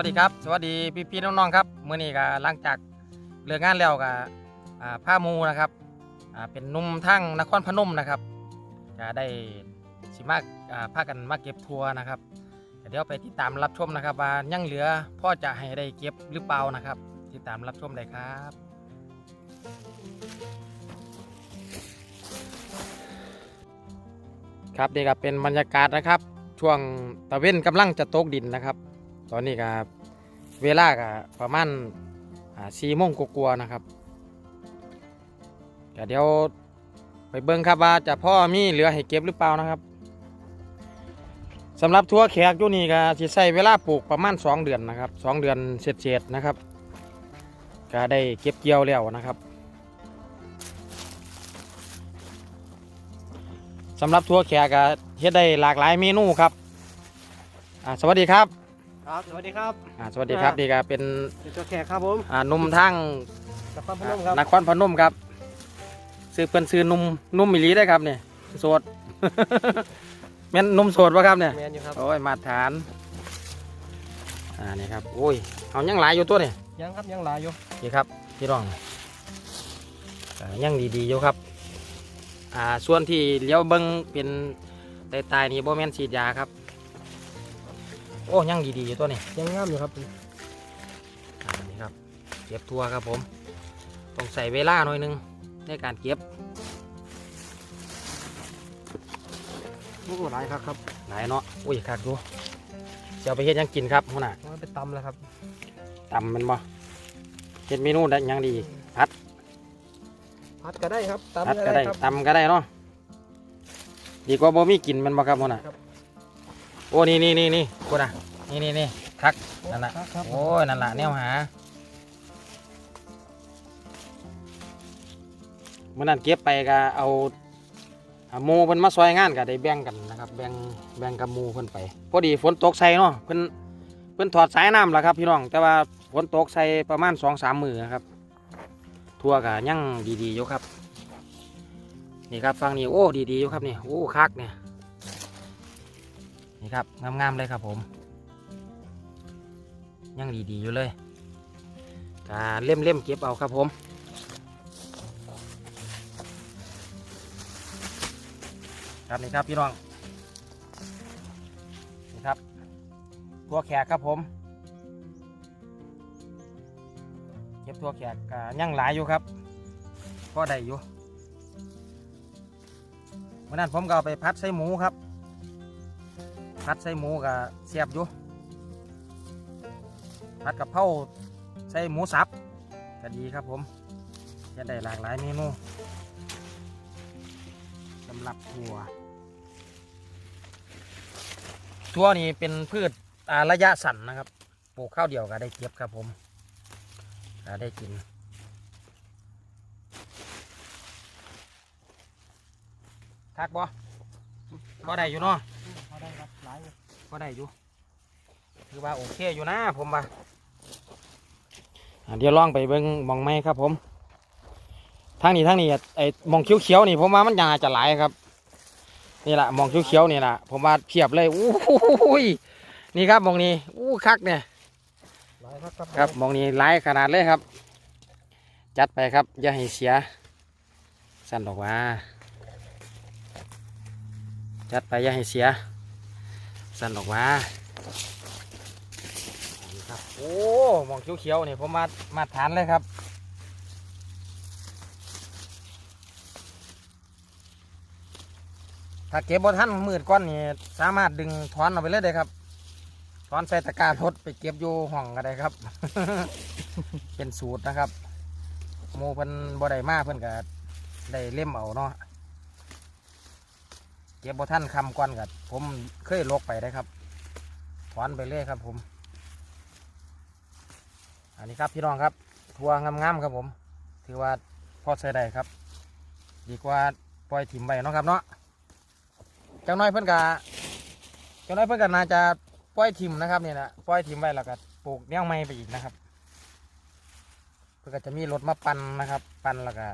สวัสดีครับสวัสดีพี่พี่ๆน้องๆครับเมื้อนี้ก็หลังจากเลิกงานแล้วก็ผ้ามูนะครับเป็นนุ่มทั้งนครพนมนะครับก็ได้สิมาอ่าพากันมาเก็บทัวร์นะครับเดี๋ยวไปติดตามรับชมนะครับว่ายังเหลือพ่อจะให้ได้เก็บหรือเปล่านะครับ ติดตามรับชมได้ครับครับนี่ก็เป็นบรรยากาศนะครับ ช่วงตะเว้นกำลังจะตกดินนะครับ ตอนนี้ก็เวลาก็ประมาณสี่โมงกลัวาๆนะครับก็เดี๋ยวไปเบิ่งครับว่าจะพ่อมีเหลือให้เก็บหรือเปล่านะครับสำหรับทั่วแขกอยู่นี่ก็สิใช้เวลาปลูกประมาณ 2 เดือนนะครับสองเดือนเศษๆนะครับก็ได้เก็บเกี่ยวแล้วนะครับสำหรับทั่วแขกก็เฮ็ดได้หลากหลายเมนูครับสวัสดีครับ ครับ สวัสดีครับอ่าสวัสดีครับนี่ก็เป็นเป็นตัวแขกครับผมอ่าหนุ่มทั้งนครพนมครับนครพนมครับซื้อเพิ่นซื้อหนุ่มหนุ่มมิลีได้ครับเนี่ยโสด แม่นหนุ่มโสดปะครับเนี่ยแมนอยู่ครับ โอ้ยมาตรฐานอ่านี่ครับโอ้ยเอายังหลายอยู่ตัวเนี่ยยังครับยังหลายอยู่นี่ครับพี่รองอ่ายังดีๆอยู่ครับอ่าส่วนที่เลี้ยวเบิ้งเป็นไตายๆนี่โบแมนฉีดยาครับ โอ้ยังดีๆอยู่ตัวนี่ยังงามอยู่ครับอ่านี่ครับ เก็บทัวครับผม ต้องใส่เวลาหน่อยหนึงในการเก็บโอ้หลายครับครับหลายเนาะอุ้ยคักดูจะเอาไปเฮ็ดหยังกินครับหัวหน้ามันไปตำแล้วครับตำแมันบ่เฮ็ดเมนูได้หยังดีพัดพัดก็ได้ครับตำพัดก็ได้ครับ ตำก็ได้เนาะดีกว่าบ่มีกินแมันบ่ครับหัวหน้าครับ โอ้นี่นี่นี่นี่กูน่ะนี่นี่นี่คักนั่นน่ะครับครับโอ้ยนั่นล่ะแนวหาเมื่อนั้นเก็บไปก็เอาเอาหมูเพิ่นมาซอยงานก็ได้แบ่งกันนะครับ แบ่งแบ่งกับหมูเพิ่นไป พอดีฝนตกใส่เนาะเพิ่นเพิ่นถอดสายน้ำแล้วครับ พี่น้องแต่ว่าฝนตกใส่ประมาณสองสามมือนะครับ ทั่วก็ยังดีๆอยู่ครับ นี่ครับฟังนี่โอ้ดีๆอยู่ครับนี่โอ้คักเนี่ย นี่ครับงามๆเลยครับผม ยังดีๆอยู่เลยกาเล่มเล่มๆเก็บเอาครับผมครับนี่ครับพี่น้องนี่ครับตัวแขกครับผมเก็บตัวแขกกยังหลายอยู่ครับก็ได้อยู่วันนั้นผมก็เอาไปพัดใส่หมูครับ พัดใส่หมูกับเสียบอยู่ผัดกะเพราใส่หมูสับก็ดีครับผม จะได้หลากหลายเมนูสำหรับถั่วถั่วนี่เป็นพืชอ่าระยะสั้นนะครับ ปลูกข้าวเดียวก็ได้เก็บครับผมก็ได้กินทักบ่บ่ได้อยู่เนาะ ก็ได้อยู่คือว่าโอเคอยู่นะผมว่าอ่าเดี๋ยวลองไปเบิ้งหมองไม้ครับผมทางนี้ทางนี้ไอ้หมองเขียวๆนี่ผมว่ามันยาจะหลายครับ นี่แหละหมองเขียวๆนี่แหละผมว่าเพียบเลยอู้ยนี่ครับหมองนี้อู้คักเนี่ยหลายครับครับครับหมองนี้หลายขนาดเลยครับ จัดไปครับอย่าให้เสีย สั่นดอกว่า จัดไปอย่าให้เสีย สั่นออกมาครับโอ้หมองเขียวๆนี่ผมมามาทานเลยครับถ้าเก็บบนท่านมืดก้อนนี่สามารถดึงถอนออกไปเลยได้ครับถอนใส่ตะกร้ารถไปเก็บอยู่ห้องก็ได้ครับ เป็นสูตรนะครับหมูเพิ่นบ่ได้มาเพิ่นก็ได้เล่มเอาเนาะ เก็บบ่ท่านคำก่อนกับผมเคยลกไปได้ครับ ถอนไปเรื่อยครับผม อันนี้ครับพี่น้องครับ ทัวงามๆครับผม ถือว่าพอใช้ได้ครับ ดีกว่าปล่อยถิ่มไปเนาะครับเนาะเจ้าน้อยเพื่อนกะเจ้าน้อยเพื่อนกะน่าจะปล่อยถิ่มนะครับเนี่ยนะปล่อยถิ่มไว้แล้วก็ปลูกแนวไม้ไปอีกนะครับ เพื่อก็จะมีรถมาปั่นนะครับ ปั่นแล้วก็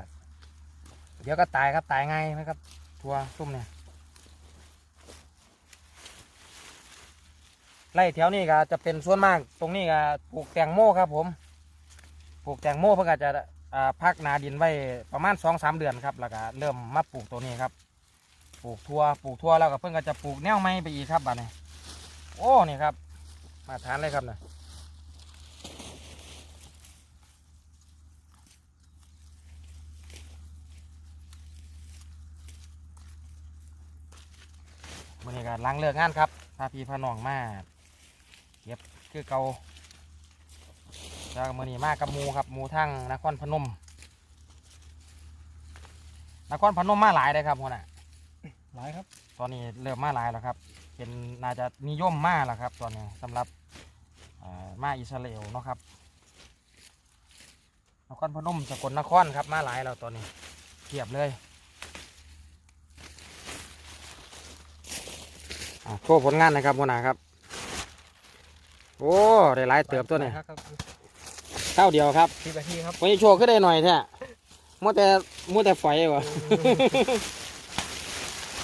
เดี๋ยวก็ตายครับตายง่ายนะครับ ทัวซุ่มเนี่ย ไร่แถวนี้ก็จะเป็นส่วนมาก ตรงนี้ก็ปลูกแตงโมครับผม ปลูกแตงโมเพื่อจะอ่าพักนาดินไว้ประมาณสองสามเดือนครับ แล้วก็เริ่มมาปลูกตัวนี้ครับ ปลูกทั่วปลูกทั่วแล้วก็เพิ่งก็จะปลูกแนวไม้ไปอีกครับบัดนี้โอ้นี่ครับ มาทานเลยครับนี่ยวันนี้ก็ล้างเลิกงานครับพาพี่พาน้องมา ก็บคือเกาแล้วมื่อนี้มากับหมูครับหมูทั้งนครพนมนครพนมมาหลายเลยครับคนน่ะหลายครับ ตอนนี้เริ่มมาหลายแล้วครับ เป็นน่าจะนิยมมากแล้วครับ ตอนนี้สำหรับเอ่อมาอิสราเอลเนาะครับนครพนมสกลนครครับมาหลายแล้วตอนนี้เทียบเลยอะโชว์ผลงานนะครับหัวหน้าครับ โอ้ได้หลายเติบตัวนี้หลายครับข้าวเดียวครับสิบนาทีครับวันนี้โชว์ขึ้นได้หน่อยแท้มัวแต่มัวแต่ไฟวะ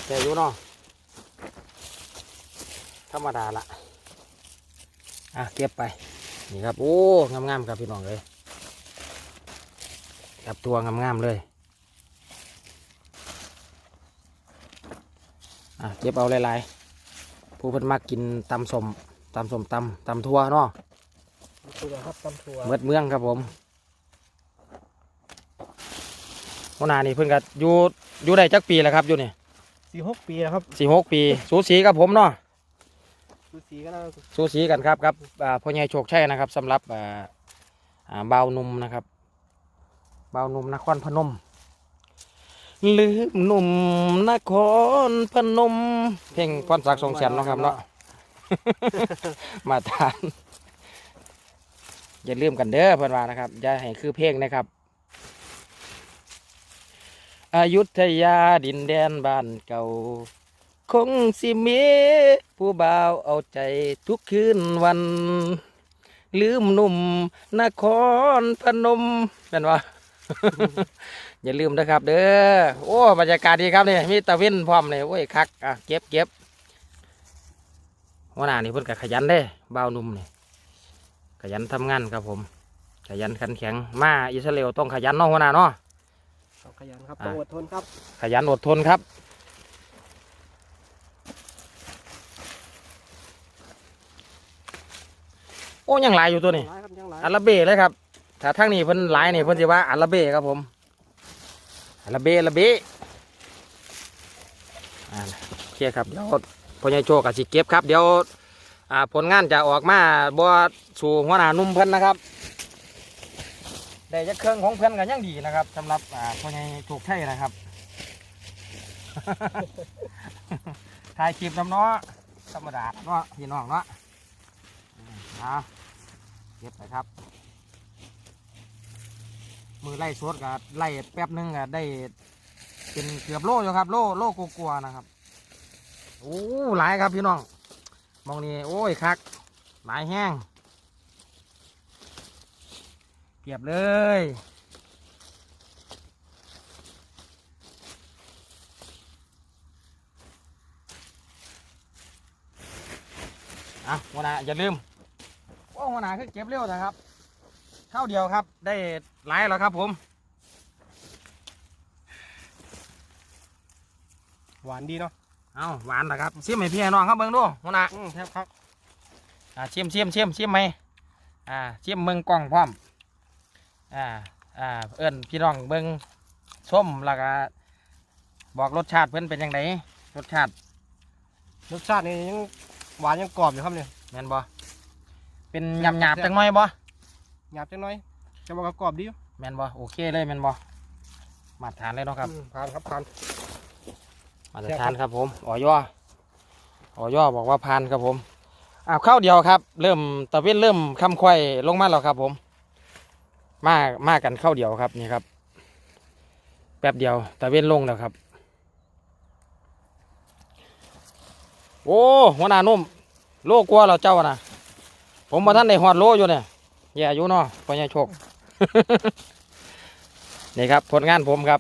แต่อยู่เนาะธรรมดาละอะเก็บไปนี่ครับโอ้งามๆครับพี่น้องเลยกับตัวงามๆเลยอะเก็บเอาหลายๆผู้เพิ่นมักกินตำสม ตำสมตำตำทั่วเนาะตัวครับตำถั่วเมืดเมืองครับผมหัวหน้านี่เพิ่นก็อยู่อยู่ได้จักปีแล้วครับอยู่นี่สี่หกปีแล้วครับสี่หกปี สูสีกับผมเนาะดูสีก็น่าสูสีกันครับครับอ่าพ่อใหญ่โชคชัยนะครับสำหรับอ่าอ่าบ่าวหนุ่มนะครับบ่าวหนุ่มนครพนมลืมหนุ่มนครพนม เพลงพรศักดิ์ทรงแสนเนาะครับเนาะ มาทาน อย่าลืมกันเด้อเพื่อนว่านะครับอย่าให้คือเพลงนะครับอายุทยาดินแดนบ้านเก่า คงสิมีผู้บ่าวเอาใจทุกคืนวัน ลืมหนุ่มนครพนมเป็นว่าอย่าลืมนะครับ เด้อโอ้บรรยากาศดีครับนี่มีตะวินพร้อมเลยโอ้ยคักอะเก็บเก็บ วหน้านี่เพิ่นก็ขยันเด้บ่าวหนุ่มนี่ขยันทำงานครับผม ขยันขันแข็งมาอิสราเอลต้องขยันเนาะหัวหน้าเนาะต้องขยันครับอะต้องอดทนครับ ขยันอดทนครับโอ้ยังหลายอยู่ตัวนี้หลายครับยังหลายอัลลาเบ้เลยครับถ้าทั้งนี้เพิ่นหลายนี่เพิ่นสิว่าอัลลาเบ้ครับผมอัลลาเบ้อัลลาเบ้อ่าโอเคครับเดี๋ยว พ่อใหญ่โจกับสิเก็บครับ เดี๋ยวผลงานจะออกมาบ่สู่หัวหน้านุ่มเพิ่นนะครับได้จะเครื่องของเพิ่นกันยังดีนะครับสำหรับอ่าพ่อใหญ่โชคชัยนะครับถ่ายคลิปน้ำเนาะธรรมดาเนาะพี่น้องเนาะอืมเอาเก็บไปครับมือไล่สดกับไล่แป๊บนึงก็ได้เป็นเกือบโลอยู่ครับ โลโลกลัวๆนะครับ โอ้หลายครับพี่น้องมองนี่โอ้ยคักหลายแห้งเก็บเลยอะหัวหน้าอย่าลืมโอ้หัวหน้าคือเก็บเร็วนะครับข้าวเดียวครับได้หลายแล้วครับผม หวานดีเนาะ เอาหวานนะครับชิมให้พี่ให้น้องครับเบิ่งดูหัวหน้าอืมแทบครับอ่าชิมชิมชิมชิมไหมอ่าชิมเบิ่งกล้องพร้อมอ่าอ่าเอิ้นพี่น้องเบิ่งส้มแล้วก็บอกรสชาติเพิ่นเป็นยังไงรสชาติรสชาตินี่ยังหวานยังกรอบอยู่ครับเนี่ยแม่นบ่เป็นหยาบหยาบๆจังหน่อยบ่หยาบจังน้อยจะบอกว่ากรอบดีอยู่แม่นบ่โอเคเลยแม่นบ่มาตรฐานเลยเนาะครับอืมผ่านครับผ่าน มาตรฐานครับผมออยออยอบอกว่าผ่านครับผมอ้าวข้าวเดียวครับ เริ่มตะเวนเริ่มคำควายลงมาแล้วครับผม มามากันข้าวเดียวครับนี่ครับ แป๊บเดียวตะเวนลงแล้วครับ โอ้หัวหน้านุ่ม โลกลัวเราเจ้านะผมมาท่านในหอดโลอยู่เนี่ยแย่อยู่เนาะปัญญาโชคนี่ครับผลงานผมครับ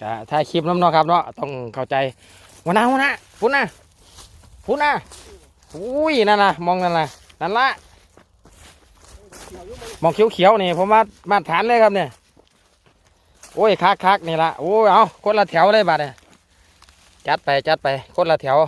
จะถ่ายคลิปน้ำเนาะครับเนาะต้องเข้าใจวันน้าวันน้าพุ่นนะพุ่นนะอุ้ยนั่นนะมองนั่นนะนั่นละมองเขียวๆนี่ผมมามาตรฐานเลยครับเนี่ยโอ้ยคักคักๆนี่ละโอ้ยเอาคนละแถวเลยบัดเนี่ยจัดไปจัดไปคนละแถว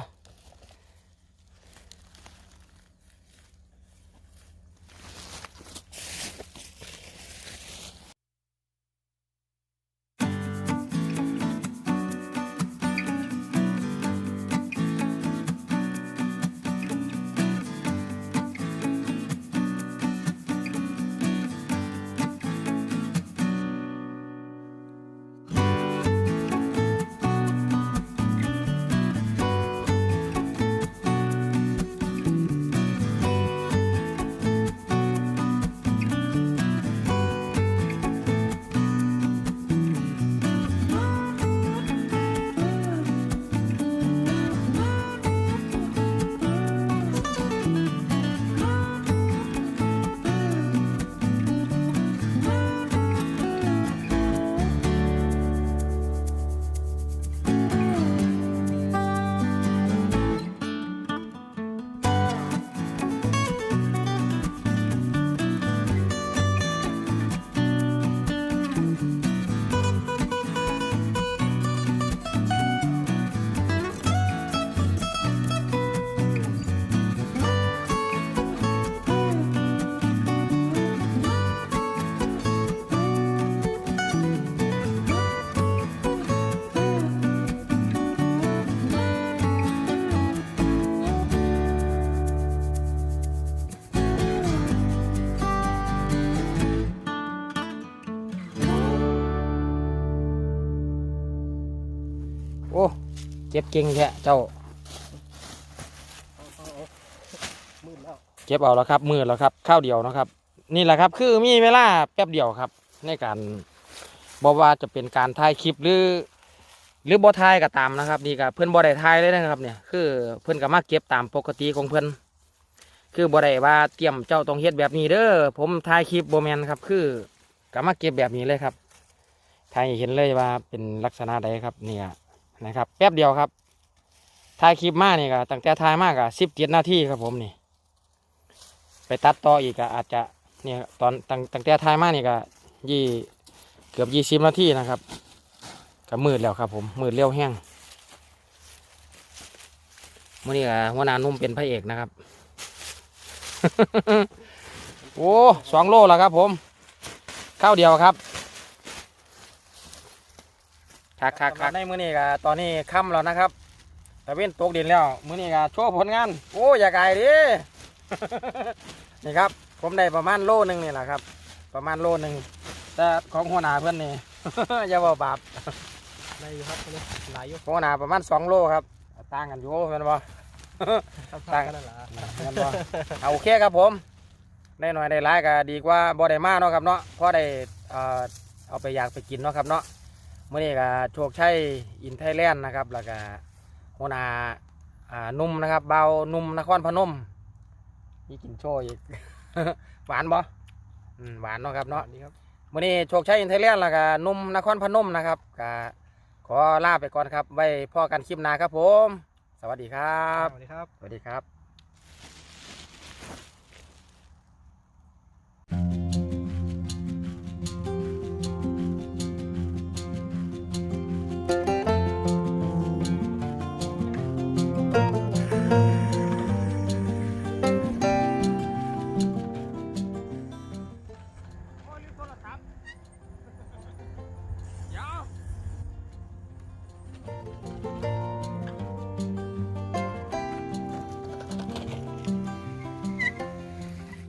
เก็บเก่งแท้เจ้าเก็บเอาแล้วครับมือแล้วครับข้าวเดียวนะครับ นี่แหละครับคือมีเวลาแป๊บเดียวครับ ในการบอกว่าจะเป็นการถ่ายคลิปหรือ หรือบ่ถ่ายก็ตามนะครับนี่ก็เพื่อนบ่ได้ถ่ายเลยนะครับเนี่ยคือเพื่อนก็มาเก็บตามปกติของเพื่อนคือบ่ได้ว่าเตรียมเจ้าต้องเฮ็ดแบบนี้เด้อผมถ่ายคลิปบ่แมนครับ คือก็มาเก็บแบบนี้เลยครับถ่ายเห็นเลยว่าเป็นลักษณะใดครับเนี่ย นะครับ แป๊บเดียวครับถ่ายคลิปมากนี่ก็ตั้งแต่ถ่ายมากก็สิบเจ็ดนาทีครับผมนี่ ไปตัดต่ออีกก็อาจจะเนี่ยตอนตั้งตั้งแต่ถ่ายมากนี่ก็ยี่เกือบยี่สิบนาทีนะครับก็มืดแล้วครับ ผมมืดเร็วแห้งมื่อนี้ก็หัวหน้านุ่มเป็นพระเอกนะครับ โอ้สองโลแล้วครับผมข้าวเดียวครับ คักคักคักในมือนี้ก็ตอนนี้ค่ำแล้วนะครับตะเว้นตกดินแล้ว มือนี้ก็โชว์ผลงาน โอ้อย่าไกลดิ นี่ครับ ผมได้ประมาณโลหนึ่งนี่แหละครับ ประมาณโลหนึ่งแต่ของหัวหน้าเพื่อนนี่ อย่าว่าบาปได้อยู่ครับเนี่ยหลายอยู่หัวหน้าประมาณสองโลครับต่างกันอยู่เป็นบ่ครับตั้งกันนั่นแหละแม่นบ่เอาโอเคครับผมได้หน่อยได้หลายก็ดีกว่าบ่ได้มาเนาะครับเนาะเพราะได้เอ่อเอาไปอยากไปกินเนาะครับเนาะ มื้อนี้ก็โชคชัยอินไทยแลนด์นะครับ แล้วก็หัวหน้าอ่านุ่มนะครับ เบานุ่มนครพนมนี่กินโชว์อีก หวานบ่อืมหวานเนาะครับเนาะนี่ครับมื้อนี้โชคชัยอินไทยแลนด์แล้วก็นุ่มนครพนมนะครับก็ขอลาไปก่อนครับ ไว้พ่อกันคลิปหน้าครับผม สวัสดีครับ สวัสดีครับ สวัสดีครับ